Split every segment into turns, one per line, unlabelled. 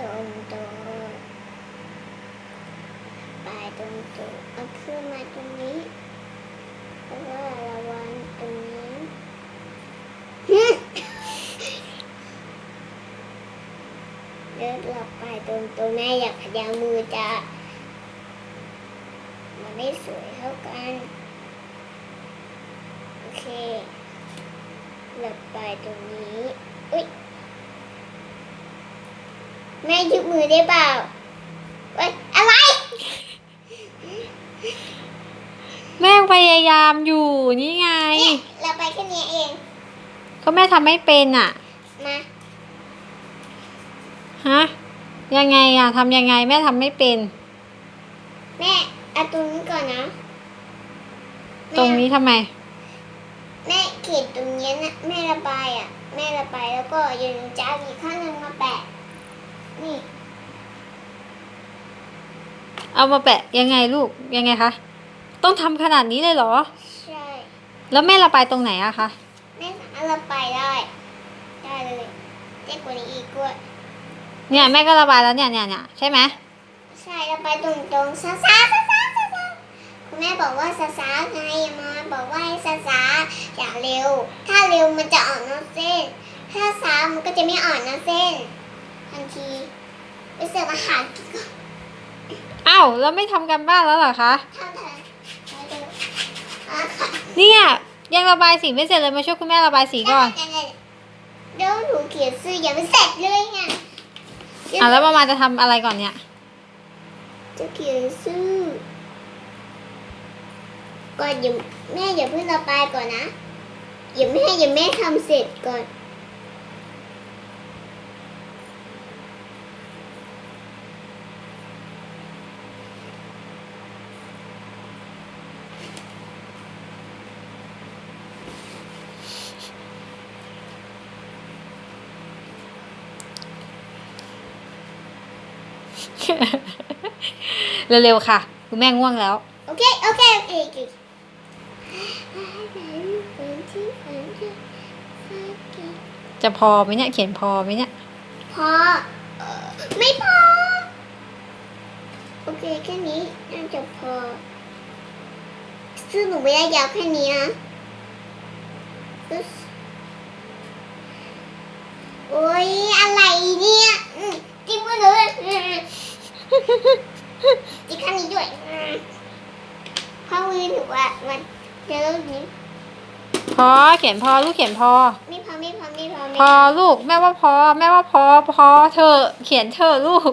ตรงตรงไปตรงตรงเอาขึ้นมาตรงนี้แล้วก็ระวังตรงนี้เดินหลับไปตรงตรงแม่อยากขยับมือจะมันไม่สวยเท่ากันโอเคหลับไปตรงนี้ อุ้ย แม่ยืมมือได้เปล่าเอ้ยอะไร
แม่พยายามอยู่นี่ไง
เนี่ยเราไปแค่นี้เอง
ก็แม่ทำไม่เป็นอะ
มา
ฮะ ยังไงอะทำยังไงแม่ทำไม่เป็น
แม่เอาตรงนี้ก่อนนะแม่
ตรงนี้ทำไม
แม่เขียนตรงนี้นะแม่ระบายอะ แม่ระบายแล้วก็อยืนจะเอาอีกข้างหนึ่งมาแปะ นี่
เอามาแปะยังไงลูกยังไงคะ ต้องทำขนาดนี้เลยเหรอ
ใช่
แล้วแม่ระบายตรงไหนอะคะ
แม่สามารถระบายได้ได้เลยเจ๊กว่านี้อีกด้วย
เนี่ยแม่ก็ระบายแล้วเนี่ยเนี่ยเนี่ยใช่ไหม
ใช่ระบายตรงตรงๆซาซาซาซาซาซาคุณแม่บอกว่าซาซาไงมาบอกว่าให้ซาซาอย่าเร็ว ถ้าเร็วมันจะอ่อนน้ำเส้น ถ้าซามันก็จะไม่อ่อนน้ำเส้น ทันทีไปเสิร์ฟอาหารกินก่อน
อ้าวแล้วไม่ทำกันบ้านแล้วเหรอคะ
ทำเถอะไปเถอะอะค่ะ
เนี่ยยังระบายสีไม่เสร็จเลยมาช่วยคุณแม่ระบายสีก่อน
เดี๋ยวหนูเขียนซื้อยังไม่เสร็จเลยไง
อะแล้วมามาจะทำอะไรก่อนเนี่ย
จะเขียนซื้อก่อนอย่าแม่อย่าเพิ่งระบายก่อนนะอย่าแม่อย่าแม่ทำเสร็จก่อน
เร็วๆค่ะ คุณแม่ง่วงแล้ว
โอเคโอเค โอเค โอเค
จะพอไหมเนี่ย เขียนพอไหมเนี่ย
พอเอ่อไม่พอ โอเค แค่นี้น่าจะพอ ซึ่งหนูไม่ได้ยาวแค่นี้นะอึ๊สโอ้ยอะไรเนี่ยอืมจิ้มมือเลยอืม จิ้มข้างนี้ด้วยอืมเพราะมือหนูอะมันจะเริ่มนี้
พอเขียนพอลูกเขียนพอ
ไม่พอไม่พอไม่พอไม่
พอลูก แม่ว่าพอ แม่ว่าพอ พอเธอะเขียนเธอะลูก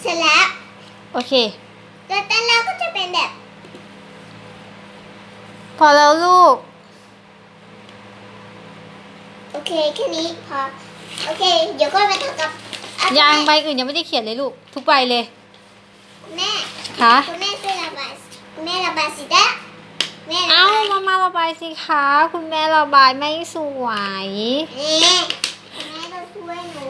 เสร็จแล้ว
โอเค
แล้วแต่แล้วก็จะเป็นแบบ
พอแล้วลูก
โอเคแค่นี้พอ โอเค เดี๋ยวก็ไปทำกับอะ
ยาง
คุณ
ใบ
แม่
อื่นยังไม่ได้เขียนเลยลูก ทุกใบเลย
คุณแม่
ค่ะ
คุณแม่ช่วยระบายคุณแม่ระบายสีได้แม่ระ
เอ้า
บาย
มามาระบายสิคะคุณแม่ระบายไม่สวย
แม่คุณแม่ต้องช่วยหนู